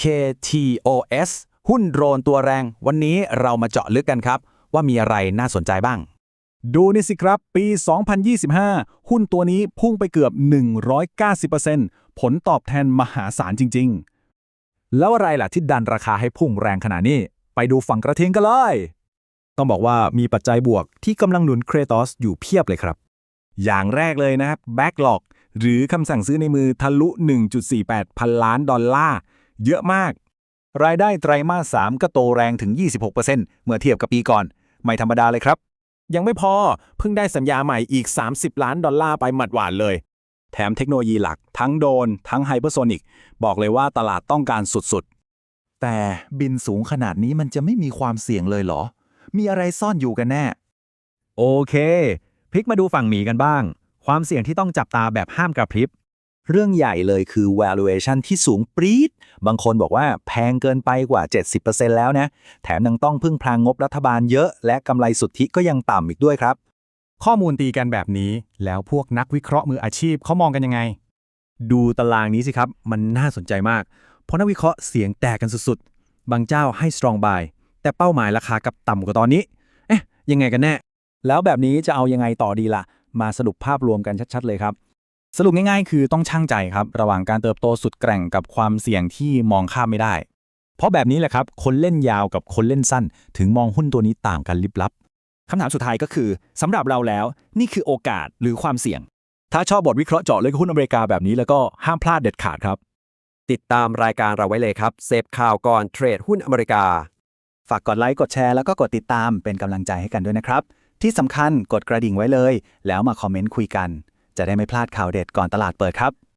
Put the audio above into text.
KTOS หุ้นโดรนตัวแรง วันนี้เรามาเจาะลึกกันครับ ว่ามีอะไรน่าสนใจบ้าง ดูนี่สิครับ ปี 2025 หุ้นตัวนี้พุ่งไปเกือบ 190%ผลตอบแทนมหาศาลจริงแล้วอะไรล่ะที่ดันราคาให้พุ่งแรงขนาดนี้ ไปดูฝั่งกระทิงกันเลย ต้องบอกว่ามีปัจจัยบวกที่กำลังหนุนเครตอสอยู่เพียบเลยครับ อย่างแรกเลยนะครับ Backlog หรือคำสั่งซื้อในมือทะลุ 1.48 พันล้านดอลลาร์ เยอะมาก รายได้ไตรมาส 3 ก็โตแรงถึง 26%เมื่อเทียบกับปีก่อน ไม่ธรรมดาเลยครับ ยังไม่พอเพิ่งได้สัญญาใหม่อีก 30 ล้านดอลลาร์ไปหมัดหวานเลย แถมเทคโนโลยีหลัก ทั้งโดน ทั้งไฮเปอร์โซนิกบอกเลยว่าตลาดต้องการสุดแต่บินสูงขนาดนี้มันจะไม่มีความเสี่ยงเลยเหรอ มีอะไรซ่อนอยู่กันแน่ โอเค พลิกมาดูฝั่งหมีกันบ้าง ความเสี่ยงที่ต้องจับตาแบบห้ามกระพริบ เรื่องใหญ่เลยคือ valuation ที่สูงปรี๊ด บางคนบอกว่าแพงเกินไปกว่า 70%แล้วนะ แถมยังต้องพึ่งพรางงบรัฐบาลเยอะ และกำไรสุทธิก็ยังต่ำอีกด้วยครับ ข้อมูลตีกันแบบนี้ แล้วพวกนักวิเคราะห์มืออาชีพเขามองกันยังไง ดูตารางนี้สิครับ มันน่าสนใจมาก เพราะนักวิเคราะห์เสียงแตกกันสุดๆ บางเจ้าให้ strong buy แต่เป้าหมายราคากลับต่ำกว่าตอนนี้ เอ๊ะ ยังไงกันแน่ แล้วแบบนี้จะเอายังไงต่อดีล่ะ มาสรุปภาพรวมกันชัด ๆ เลยครับ สรุปง่ายๆ คือต้องช่างใจครับ ระหว่างการเติบโตสุดแกร่งกับความเสี่ยงที่มองข้ามไม่ได้ เพราะแบบนี้แหละครับ คนเล่นยาวกับคนเล่นสั้น ถึงมองหุ้นตัวนี้ต่างกันลิบลับคำถามสุดท้ายก็คือสำหรับเราแล้ว นี่คือโอกาสหรือความเสี่ยง ถ้าชอบบทวิเคราะห์เจาะลึกหุ้นอเมริกาแบบนี้แล้วก็ห้ามพลาดเด็ดขาดครับ ติดตามรายการเราไว้เลยครับเซฟข่าวก่อนเทรดหุ้นอเมริกา ฝากกดไลค์กดแชร์แล้วก็กดติดตามเป็นกำลังใจให้กันด้วยนะครับ ที่สำคัญกดกระดิ่งไว้เลย แล้วมาคอมเมนต์คุยกัน จะได้ไม่พลาดข่าวเด็ดก่อนตลาดเปิดครับ